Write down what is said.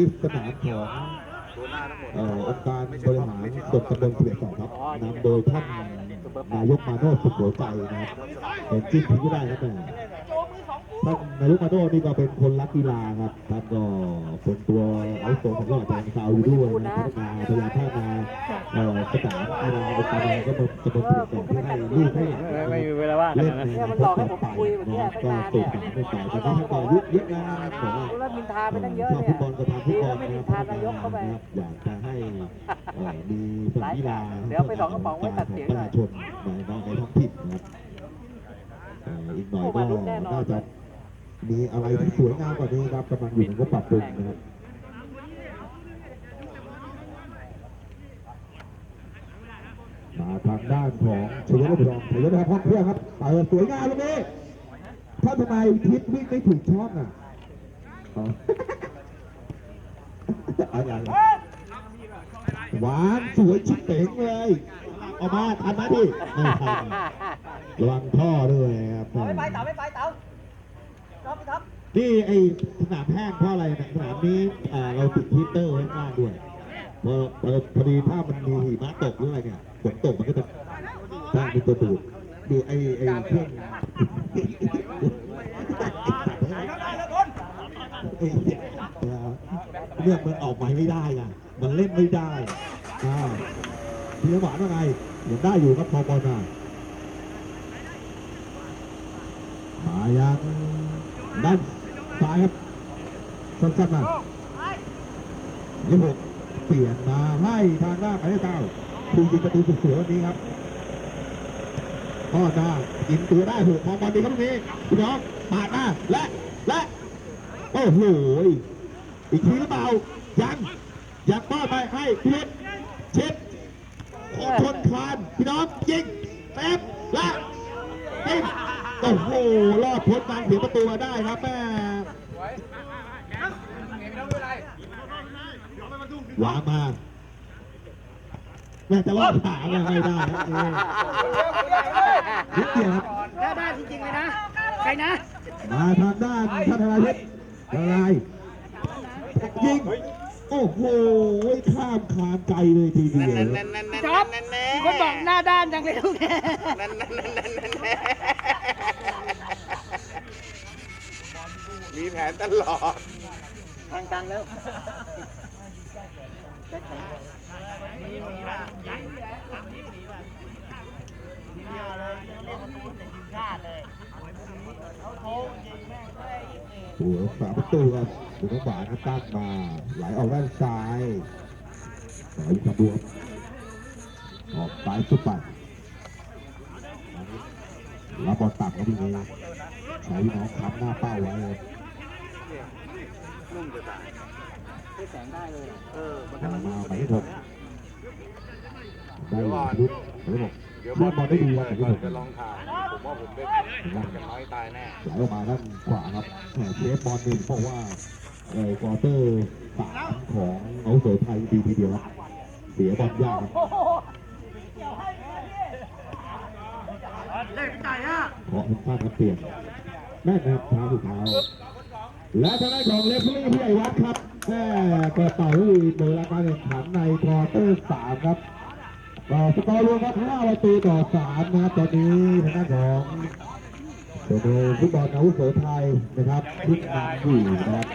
ที่สนามของเอ่อองค์การบริหารส่วนตำบลเปลี่ยนสองครับนำโดยท่านนายกมาโนดสุขหัวใจนะครับเป็นจิ้มถึงไม่ได้ครับแม่ท่านนายกมาโนดนี่ก็เป็นคนรักกีฬาครับท่านก็เป็นตัวเอาโซของจังหวัดชิงเทราอยู่ด้วยนะพัฒนาพยาท่านาเอ่อสนามกีฬาองค์การบริหารก็เป็นตำบลเปลี่ยนสองที่ให้ลูกให้ หลานไม่มีเวลาว่างขเล่นานดนั้นในอนาคตต่อไปนะครับก็ส่งสารไปต่อแต่ก็ให้ต่อยุคเยอะนะครับผมว่าแล้วมินทาไปตั้งเยอะชอบเนี่ฟุยตบอลก็ทำฟุตบอลไม่นะมีครับทานนายกเข้าไปนะครับอยากจะให้เอ่อมีสนามกีฬาเดี๋ยวไปสองกระป๋องไว้ตัดเสียงปหน่ระอยชาชนในในในท้องถิ่นนะครับเอ่ออีกหน่อยก็น่าจะมีอะไรที่สวยงามกว่านี้ครับกำลังอยู่ในก็ปรับปรุงนะครับมาทาง ด้านของชยวัฒน์ทองชยวัฒน์ทองเพื่อนครับเปิดสวยงามตรงนี้ถ้าทำไมทิศวิ่งไม่ถูกช่องอะอ๋อเอาอย่างไรหวานสวยชิบเป๋งเลยออกมาทันไหมพี่ไม่ทันระวังท่อด้วยครับไม่ไปเต๋าไม่ไปเต๋าท็อปท็อปนี่ไอสนามแห้งเพราะอะไรนะสนามนี้อ่าเราติดฮีตเตอร์ไว้ข้างล่างด้วย พอพอพอดีถ้ามันมีหิมะตกหรืออะไรเนี่ยฝนตกมันก็จะสร้างเป็นตัวดูดดูไอไอเครื่องไอ้เรื่องมันออกมาไม่ได้อะมันเล่นไม่ได้อ่าพี่หวานว่าไงยังได้อยู่ครับพอปอนามายังด้านซ้ายครับสั้นๆมายี่หก เปลี่ยนมาให้ทางด้านหมายเลขเก้าผู้ยิงประตูสุดสวยวันนี้ครับพ่อหน้ากินตัวได้หกมองบอลดีครับตรงนี้พี่น้องปาดหน้าและและโอ้โหอีกทีหรือเปล่ายังยังป้อไปให้พิรุษเช็ดขอชนคลานพี่น้องยิงแป๊บและยิงโอ้โหรอดพ้นการเสียประตูมาได้ครับแม่ วางมาแม่จะรอดขาไงไม่ได้ครับเออนิดเดียวครับได้ได้จริงๆเลยนะ ใครนะ มาทางด้านท่านธนาทิพย์ทนายยิงโอ้โหข้ามคานไกลเลยทีเดียวจ๊อบคนบอกหน้าด้านจังเลยลูกเนี่ยมีแผนตลอด ทางกลางแล้วตัวสามประตูครับดูน้องหวานครับตั้งมาไหลออกด้านซ้ายต่อยขบวนออกซ้ายสุดไปรับบอลต่ำครับพี่เอใช้น้องค้ำหน้าเป้าไว้ครับ นุ่มจะตายได้แสงได้เลย เออ มันมาทำมานุ่มหมายเลขหกได้อยู่พุทธหมายเลขหกเดี๋ยวขึ้นบอลได้ดีครับหมายเลก่ขอนหกจะลองถ่ายผมว่าผมได้กันน้อยตายแน่ไหลออกมาด้านขวาครับแหมเชฟบอลหนึ่งเพราะว่าเอ่อควอเตอร์สามของเอาโสไทยดีทีเดียวครับเสียบอลยากครับเล่นใจอะเพราะมันพลาดครับเปลี่ยนแม่นนะครับเท้าสุดเท้า และทางด้านของเลฟลี่ผู้ใหญ่วัดครับแม่เปิดเป่าที่เปิดรายการแข่งขันในควอเตอร์สามครับก็สกอร์รวมครับ5ประตูต่อ3นะครับตอนนี้ทางด้านของโดโดฟุตบอลอาวุโสไทยนะครับขึ้นนำอยู่นะครับ